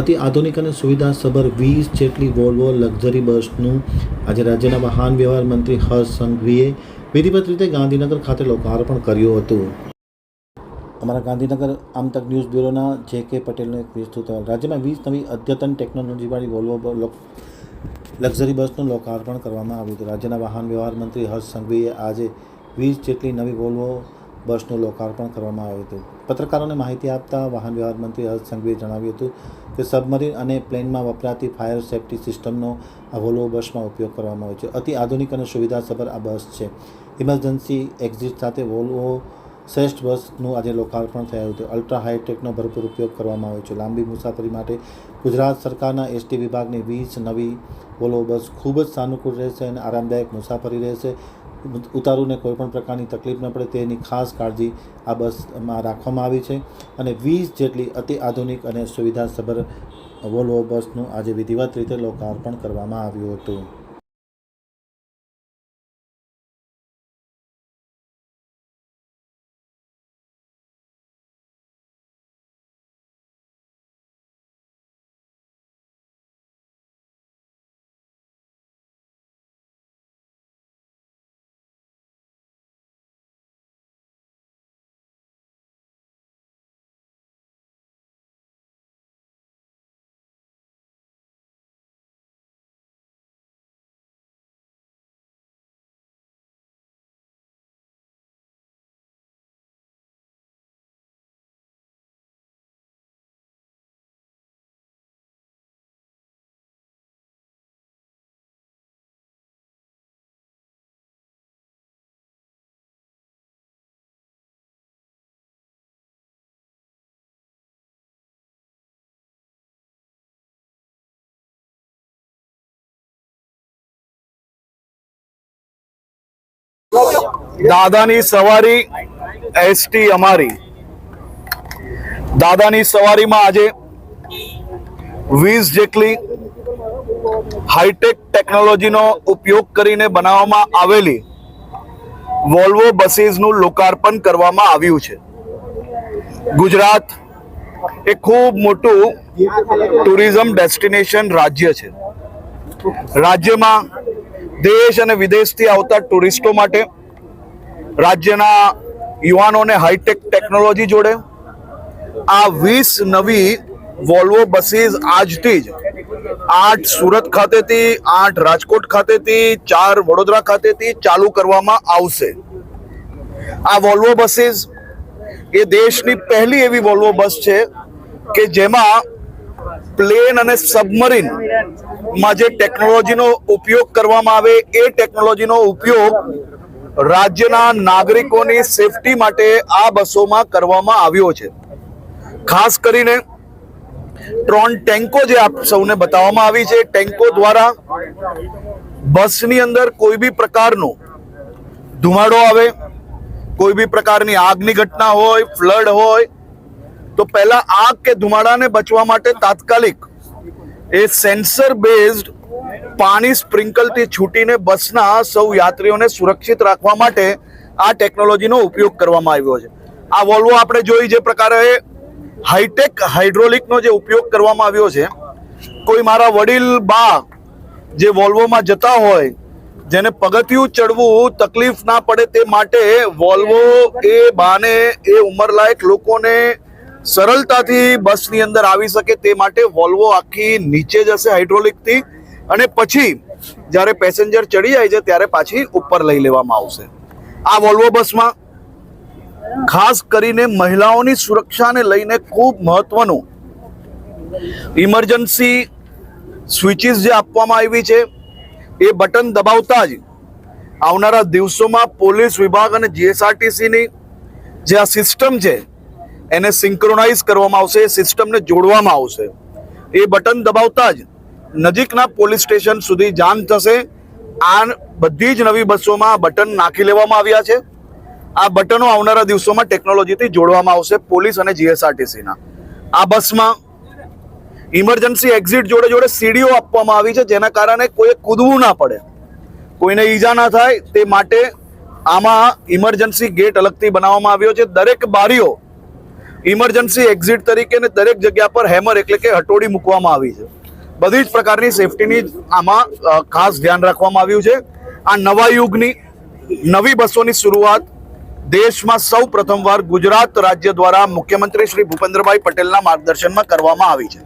અતિ આધુનિક અને સુવિધાસભર વીસ જેટલી વોલ્વો લક્ઝરી બસનું આજે રાજ્યના વાહન વ્યવહાર મંત્રી હર્ષ સંઘવીએ વિધિવત રીતે ગાંધીનગર ખાતે લોકાર્પણ કર્યું હતું. અમારા ગાંધીનગર આમતક ન્યૂઝ બ્યુરોના જે કે પટેલનો એક વિસ્તૃત રાજ્યમાં વીસ નવી અદ્યતન ટેકનોલોજીવાળી વોલ્વો લક્ઝરી બસનું લોકાર્પણ કરવામાં આવ્યું હતું. રાજ્યના વાહન વ્યવહાર મંત્રી હર્ષ સંઘવીએ આજે વીસ જેટલી નવી વોલ્વો બસનું લોકાર્પણ કરવામાં આવ્યું હતું. પત્રકારોને માહિતી આપતા વાહન વ્યવહાર મંત્રી હર્ષ સંઘવીએ જણાવ્યું હતું કે સબમરીન અને પ્લેનમાં વપરાતી ફાયર સેફ્ટી સિસ્ટમનો આ વોલ્વો બસમાં ઉપયોગ કરવામાં આવ્યો છે. અતિ આધુનિક અને સુવિધાસભર આ બસ છે. ઇમરજન્સી એક્ઝિટ સાથે વોલ્વો શ્રેષ્ઠ બસનું આજે લોકાર્પણ થયું હતું. અલ્ટ્રા હાઈટેકનો ભરપૂર ઉપયોગ કરવામાં આવ્યો છે. લાંબી મુસાફરી માટે ગુજરાત સરકારના એસટી વિભાગની વીસ નવી વોલ્વો બસ ખૂબ જ સાનુકૂળ રહેશે અને આરામદાયક મુસાફરી રહેશે. ઉતારુને કોઈ પણ પ્રકારની તકલીફ ન પડે તેની ખાસ કાળજી આ બસમાં રાખવામાં આવી છે. અને વીસ જેટલી અતિ આધુનિક અને સુવિધાસભર વોલ્વો બસનું આજે વિધિવત રીતે લોકાર્પણ કરવામાં આવ્યું હતું. દાદાની સવારી એસટી અમારી. દાદાની સવારીમાં આજે વીસ જેટલી હાઈટેક ટેકનોલોજીનો ઉપયોગ કરીને બનાવવામાં આવેલી વોલ્વો બસીસનું લોકાર્પણ કરવામાં આવ્યું છે. ગુજરાત એ ખૂબ મોટું ટુરિઝમ ડેસ્ટિનેશન રાજ્ય છે. રાજ્યમાં દેશ અને વિદેશથી આવતા ટુરિસ્ટો માટે રાજ્યના યુવાનોને હાઈટેક ટેકનોલોજી જોડે આ વીસ નવી વોલ્વો બસીસ આજથી જ આઠ સુરત ખાતેથી, આઠ રાજકોટ ખાતેથી, ચાર વડોદરા ખાતેથી ચાલુ કરવામાં આવશે. આ વોલ્વો બસીસ એ દેશની પહેલી એવી વોલ્વો બસ છે કે જેમાં પ્લેન અને સબમરીન માં જે ટેકનોલોજીનો ઉપયોગ કરવામાં આવે, એ ટેકનોલોજીનો ઉપયોગ રાજ્યના નાગરિકોની સેફટી માટે આ બસોમાં કરવામાં આવ્યો છે. ખાસ કરીને ત્રણ ટેન્કો જે આપ સૌને બતાવવામાં આવી છે, ટેન્કો દ્વારા બસની અંદર કોઈ બી પ્રકારનો ધુમાડો આવે, કોઈ બી પ્રકારની આગની ઘટના હોય, ફ્લડ હોય, તો પહેલા આગ કે ધુમાડાને બચવા માટે તાત્કાલિક એ સેન્સર બેઝડ પાણી સ્પ્રિંકલથી છૂટીને બસના સૌ યાત્રીઓને સુરક્ષિત રાખવા માટે આ ટેકનોલોજીનો ઉપયોગ કરવામાં આવ્યો છે. આ વોલ્વો આપણે જોઈ જે પ્રકારે હાઈટેક હાઇડ્રોલિકનો જે ઉપયોગ કરવામાં આવ્યો છે. કોઈ મારા વડીલ, બા જે વોલ્વોમાં જતા હોય, જેને પગથિયું ચડવું તકલીફ ના પડે તે માટે વોલ્વો એ બાને એ ઉંમરલાયક લોકોને સરળતાથી બસની અંદર આવી શકે તે માટે વોલ્વો આખી નીચે જશે હાઇડ્રોલિકથી અને પછી જ્યારે પેસેન્જર ચડી જાય છે, ત્યારે પાછી ઉપર લઈ લેવામાં આવશે. આ વોલ્વો બસમાં ખાસ કરીને મહિલાઓની સુરક્ષાને લઈને ખૂબ મહત્વનું ઇમરજન્સી સ્વિચીસ જે આપવામાં આવી છે, એ બટન દબાવતા જ આવનારા દિવસોમાં પોલીસ વિભાગ અને જીએસઆરટીસીની જે આ સિસ્ટમ છે એને સિંક્રોનાઇઝ કરવામાં આવશે, સિસ્ટમને જોડવામાં આવશે. એ બટન દબાવતા જ નજીકના પોલીસ સ્ટેશન સુધી જાણ થશે. આ બધી જ નવી બસોમાં બટન નાખી લેવામાં આવ્યા છે. આ બટનો આવનારા દિવસોમાં ટેકનોલોજીથી જોડવામાં આવશે પોલીસ અને જીએસઆરટીસીના. આ બસમાં ઇમરજન્સી એક્ઝિટ જોડે જોડે સીડીઓ આપવામાં આવી છે, જેના કારણે કોઈ કૂદવું ના પડે. કોઈને ઈજા ના થાય તે માટે આમાં ઇમરજન્સી ગેટ અલગથી બનાવવામાં આવ્યો છે. દરેક બારીઓ ઇમરજન્સી એક્ઝિટ તરીકે ને દરેક જગ્યા પર હેમર એટલે કે હટોડી મૂકવામાં આવી છે. બધી જ પ્રકારની સેફટીની આમાં ખાસ ધ્યાન રાખવામાં આવ્યું છે. આ નવા યુગની નવી બસોની શરૂઆત દેશમાં સૌ પ્રથમવાર ગુજરાત રાજ્ય દ્વારા મુખ્યમંત્રી શ્રી ભૂપેન્દ્રભાઈ પટેલના માર્ગદર્શનમાં કરવામાં આવી છે.